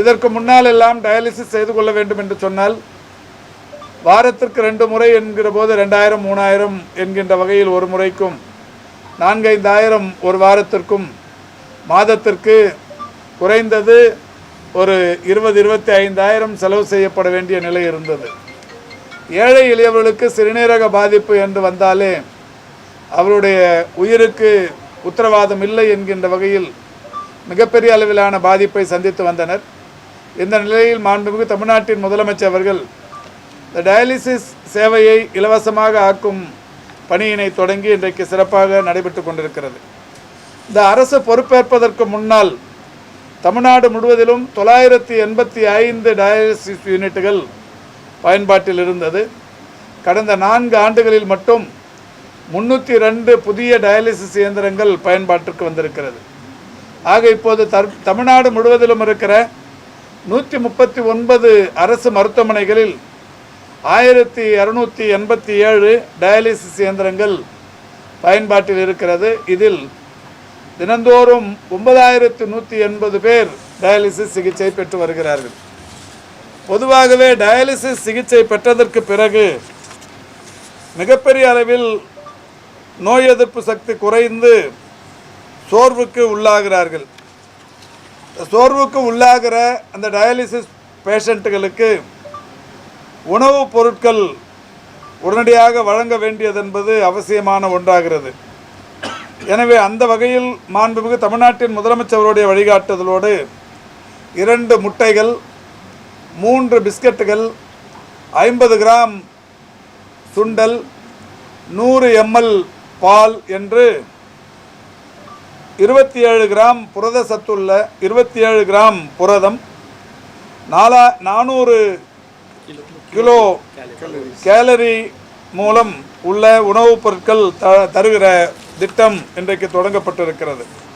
இதற்கு முன்னால் எல்லாம் டயாலிசிஸ் செய்து கொள்ள வேண்டும் என்று சொன்னால் வாரத்திற்கு ரெண்டு முறை என்கிற போது ரெண்டாயிரம் மூணாயிரம் என்கின்ற வகையில் ஒரு முறைக்கும் நான்கைந்தாயிரம் ஒரு வாரத்திற்கும் மாதத்திற்கு குறைந்தது ஒரு இருபது இருபத்தி ஐந்தாயிரம் செலவு செய்யப்பட வேண்டிய நிலை இருந்தது. ஏழை எளியவர்களுக்கு சிறுநீரக பாதிப்பு என்று வந்தாலே அவருடைய உயிருக்கு உத்தரவாதம் இல்லை என்கின்ற வகையில் மிகப்பெரிய அளவிலான பாதிப்பை சந்தித்து வந்தனர். இந்த நிலையில் மாண்புமிகு தமிழ்நாட்டின் முதலமைச்சர் அவர்கள் இந்த டயாலிசிஸ் சேவையை இலவசமாக ஆக்கும் பணியினை தொடங்கி இன்றைக்கு சிறப்பாக நடைபெற்று கொண்டிருக்கிறது. இந்த அரசு பொறுப்பேற்பதற்கு முன்னால் தமிழ்நாடு முழுவதிலும் தொள்ளாயிரத்தி எண்பத்தி ஐந்து டயாலிசிஸ் யூனிட்டுகள் பயன்பாட்டில் இருந்தது. கடந்த நான்கு ஆண்டுகளில் மட்டும் முன்னூற்றி ரெண்டு புதிய டயாலிசிஸ் இயந்திரங்கள் பயன்பாட்டிற்கு வந்திருக்கிறது. ஆக இப்போது தர் தமிழ்நாடு முழுவதிலும் இருக்கிற நூற்றி முப்பத்தி ஒன்பது அரசு மருத்துவமனைகளில் ஆயிரத்தி இரநூத்தி எண்பத்தி ஏழு டயாலிசிஸ் இயந்திரங்கள் பயன்பாட்டில் இருக்கிறது. இதில் தினந்தோறும் ஒன்பதாயிரத்து நூற்றி எண்பது பேர் டயாலிசிஸ் சிகிச்சை பெற்று வருகிறார்கள். பொதுவாகவே டயாலிசிஸ் சிகிச்சை பெற்றதற்கு பிறகு மிகப்பெரிய அளவில் நோய் எதிர்ப்பு சக்தி குறைந்து சோர்வுக்கு உள்ளாகிறார்கள். சோர்வுக்கு உள்ளாகிற அந்த டயாலிசிஸ் பேஷண்ட்டுகளுக்கு உணவுப் பொருட்கள் உடனடியாக வழங்க வேண்டியது என்பது அவசியமான ஒன்றாகிறது. எனவே அந்த வகையில் மாண்புமிகு தமிழ்நாட்டின் முதலமைச்சருடைய வழிகாட்டுதலோடு இரண்டு முட்டைகள் மூன்று பிஸ்கட்டுகள் ஐம்பது கிராம் சுண்டல் நூறு எம்எல் பால் என்று இருபத்தி ஏழு கிராம் புரத சத்துள்ள இருபத்தி ஏழு கிராம் புரதம் நாலா நானூறு கிலோ கேலரி மூலம் உள்ள உணவுப் பொருட்கள் த தருகிற திட்டம் இன்றைக்கு தொடங்கப்பட்டிருக்கிறது.